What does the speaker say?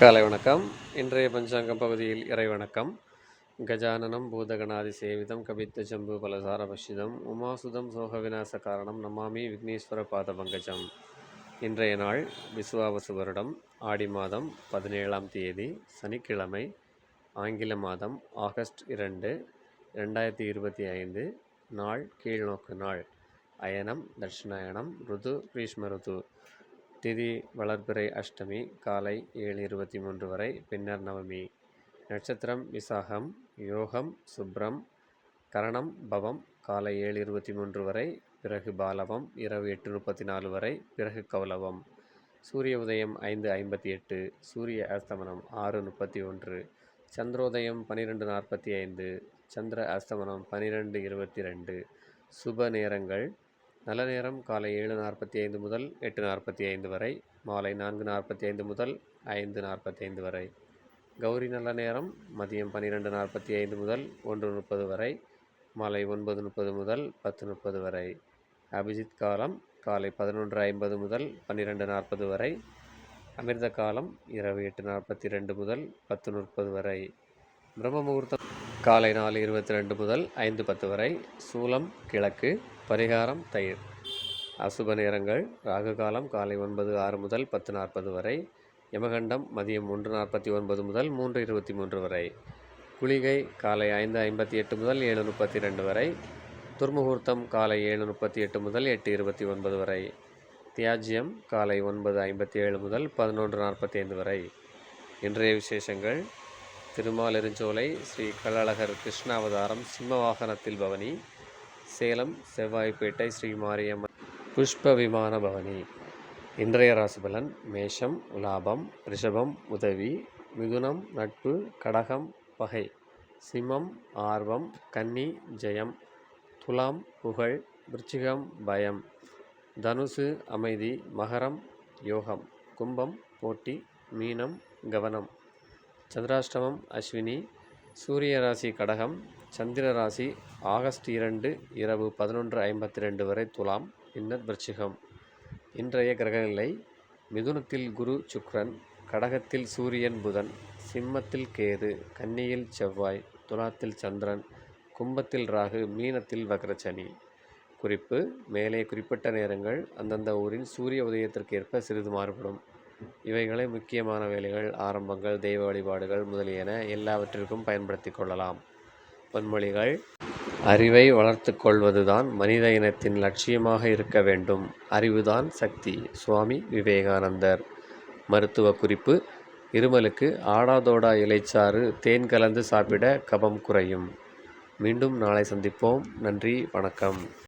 காலை வணக்கம். இன்றைய பஞ்சாங்கம் பகுதியில் இறை வணக்கம். கஜானனம் பூதகணாதி சேவிதம் கபித்த ஜம்பு பலசார பஷிதம் உமாசுதம் சோக விநாச காரணம் நமாமி விக்னேஸ்வர பாத பங்கஜம். இன்றைய நாள் விசுவாவசு வருடம் ஆடி மாதம் பதினேழாம் தேதி சனிக்கிழமை ஆங்கில மாதம் ஆகஸ்ட் இரண்டு ரெண்டாயிரத்தி இருபத்தி ஐந்து நாள் கீழ்நோக்கு நாள். அயனம் தட்சிணாயனம் ருது கிரீஷ்ம ருது திதி வளர்பிறை அஷ்டமி காலை ஏழு இருபத்தி மூன்று வரை பின்னர் நவமி. நட்சத்திரம் விசாகம் யோகம் சுப்ரம் கரணம் பவம் காலை ஏழு இருபத்தி மூன்று வரை பிறகு பாலவம் இரவு எட்டு முப்பத்தி நாலு வரை பிறகு கௌலவம். சூரிய உதயம் ஐந்து ஐம்பத்தி எட்டு சூரிய அஸ்தமனம் ஆறு முப்பத்தி ஒன்று சந்திரோதயம் பன்னிரெண்டு நாற்பத்தி ஐந்து சந்திர அஸ்தமனம் பன்னிரெண்டு இருபத்தி ரெண்டு சுப நேரங்கள் நல்ல நேரம் காலை ஏழு நாற்பத்தி ஐந்து முதல் எட்டு நாற்பத்தி ஐந்து வரை மாலை நான்கு நாற்பத்தி ஐந்து முதல் ஐந்து நாற்பத்தி ஐந்து வரை. கௌரி நல்ல நேரம் மதியம் பன்னிரெண்டு நாற்பத்தி ஐந்து முதல் ஒன்று முப்பது வரை மாலை ஒன்பது முப்பது முதல் பத்து முப்பது வரை. அபிஜித் காலம் காலை பதினொன்று ஐம்பது முதல் பன்னிரெண்டு நாற்பது வரை அமிர்த காலம் இரவு எட்டு நாற்பத்தி ரெண்டு முதல் பத்து முப்பது வரை. பிரம்ம முகூர்த்தம் காலை நாலு இருபத்தி ரெண்டு முதல் ஐந்து பத்து வரை சூலம் கிழக்கு பரிகாரம் தயிர். அசுப நேரங்கள் ராகு காலம் காலை ஒன்பது ஆறு முதல் பத்து நாற்பது வரை யமகண்டம் மதியம் ஒன்று நாற்பத்தி ஒன்பது முதல் மூன்று இருபத்தி மூன்று வரை குளிகை காலை ஐந்து ஐம்பத்தி எட்டு முதல் ஏழு முப்பத்தி ரெண்டு வரை துர்முகூர்த்தம் காலை ஏழு முப்பத்தி எட்டு முதல் எட்டு இருபத்தி ஒன்பது வரை தியாஜ்யம் காலை ஒன்பது ஐம்பத்தி ஏழு முதல் பதினொன்று நாற்பத்தி ஐந்து வரை. இன்றைய விசேஷங்கள் திருமாலிருஞ்சோலை ஸ்ரீ கள்ளழகர் கிருஷ்ணாவதாரம் சிம்ம வாகனத்தில் பவனி சேலம் செவ்வாய்ப்பேட்டை ஸ்ரீ மாரியம்மன் புஷ்ப விமான பவனி. இன்றைய ராசிபலன் மேஷம் லாபம் ரிஷபம் உதவி மிதுனம் நட்பு கடகம் பகை. சிம்மம் ஆர்வம் கன்னி ஜெயம். துலாம் புகழ் விருச்சிகம் பயம். தனுசு அமைதி மகரம் யோகம். கும்பம் போட்டி மீனம் கவனம். சந்திராஷ்டமம் அஸ்வினி சூரிய ராசி கடகம் சந்திர ராசி ஆகஸ்ட் இரண்டு இரவு பதினொன்று ஐம்பத்தி ரெண்டு வரை துலாம் பின்னர் விருச்சிகம். இன்றைய கிரகநிலை மிதுனத்தில் குரு சுக்ரன் கடகத்தில் சூரியன் புதன் சிம்மத்தில் கேது கன்னியில் செவ்வாய் துலாத்தில் சந்திரன் கும்பத்தில் ராகு மீனத்தில் வக்ரச்சனி குறிப்பு மேலே குறிப்பிட்ட நேரங்கள் அந்தந்த ஊரின் சூரிய உதயத்திற்கு ஏற்ப சிறிது மாறுபடும். இவைகளை முக்கியமான வேலைகள் ஆரம்பங்கள் தெய்வ வழிபாடுகள் முதலியன எல்லாவற்றிற்கும் பயன்படுத்தி கொள்ளலாம். பொன்மொழிகள் அறிவை வளர்த்து கொள்வதுதான் மனித இனத்தின் லட்சியமாக இருக்க வேண்டும். அறிவுதான் சக்தி. சுவாமி விவேகானந்தர். மருத்துவ குறிப்பு இருமலுக்கு ஆடாதோடா இலைச்சாறு தேன் கலந்து சாப்பிட கபம் குறையும். மீண்டும் நாளை சந்திப்போம். நன்றி வணக்கம்.